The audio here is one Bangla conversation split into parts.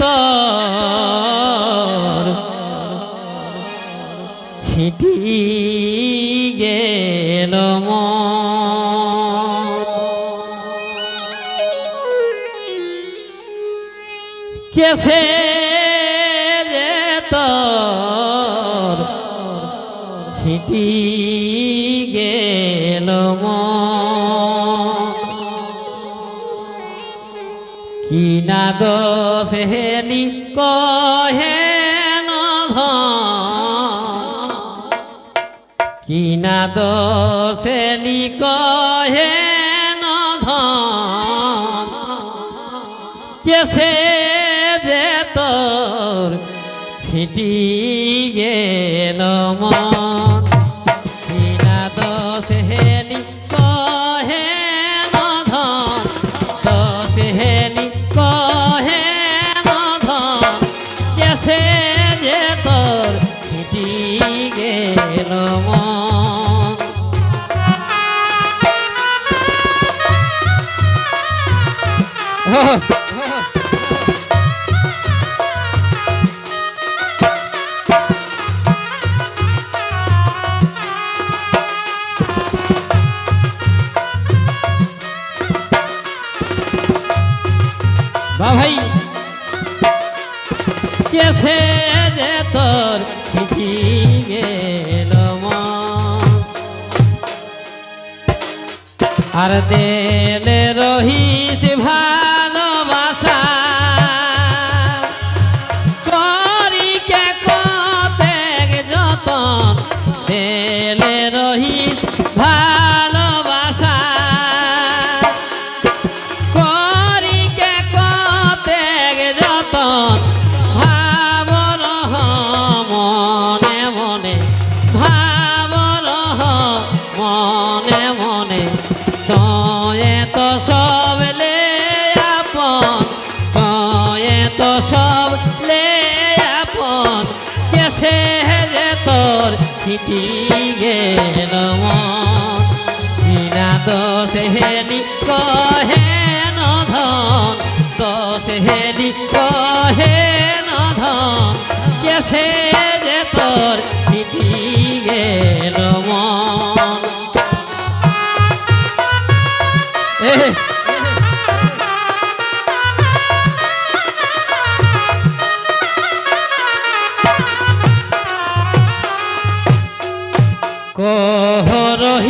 তোর ছিটি গেল কেসে যে তোর ছিটি কি না দোষেনি কহে কি না দোষেনি কহে কেসে যে তোর ছিটি গেল মন। ভাই কেসে যে তোর ছিটি গেল। আর দেলে রহিস ভালোবাসা মনে মনে তয়ে তো সব লে আপন তয়ে তো সব লে আপন। কেসে যে তোর ছিটি গেল মন, বিনা দোষে হেলি কহে নধন দোষে হেলি কহে নধন কেসে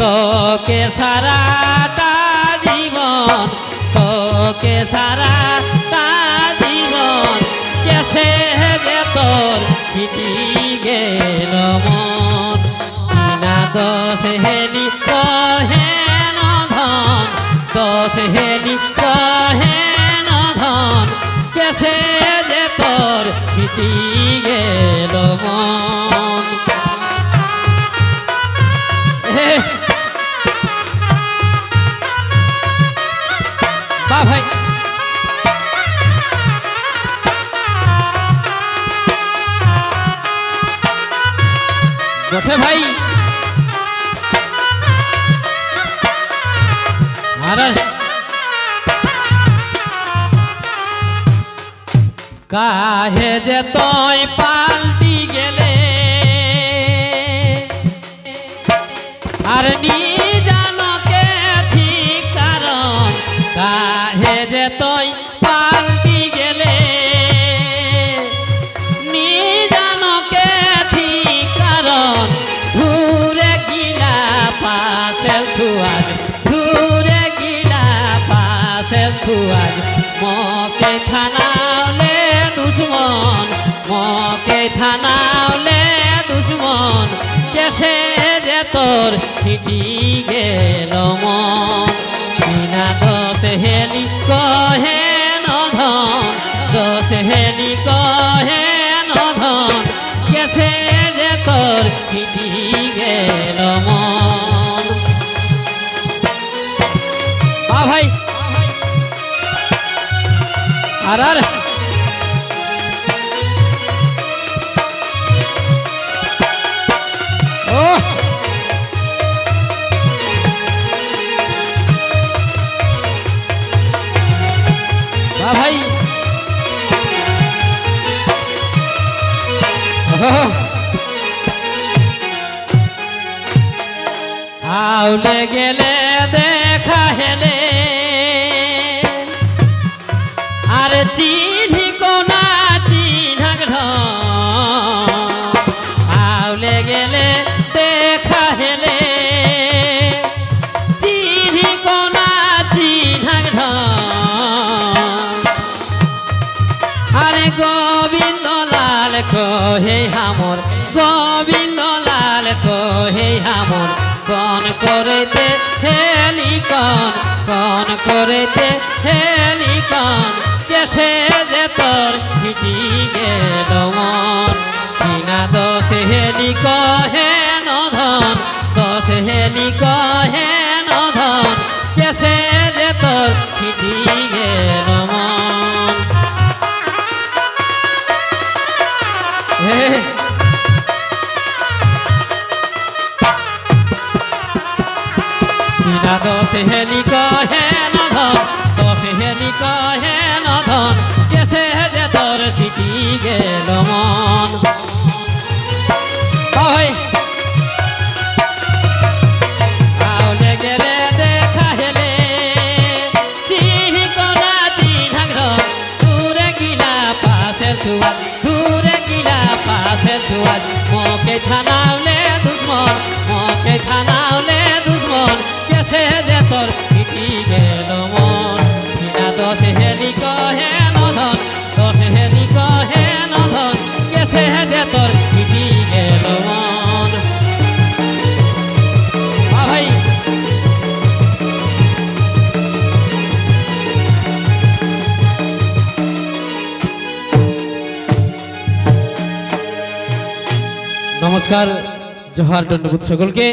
তোকে সারাটা জীবন, তোকে সারাটা জীবন, কেসে যে তোর ছিটি গেল মন। কিনা দোষ হেলি, কহে ধন, দোষ হেলি, কহে ধন, কেসে যে তোর ছিটি গেল মন। বা ভাই। গোঠে ভাই। কাহে যে তুই পাল্টি তোর ছিটি গেল মিনা। দশেহেলি কহে নধন দশেহেলি কহে নধন। কেসে যে তোর ছিটি গেল মন। ভাই। আর আর হ্যাঁ ভাই। আউলে গেলে দেখা হেলে। আর চি হে হামর গোবিন্দ লাল হে হামর, কন করেতে হেলি কন কন করেতে হেলি কন কেসে যে তোর ছিটি গেল মন। কিনা দোষ হেলি কহে নধন সেহেলি কহে না নমস্কার জোহার দণ্ডবোধ সকলকে।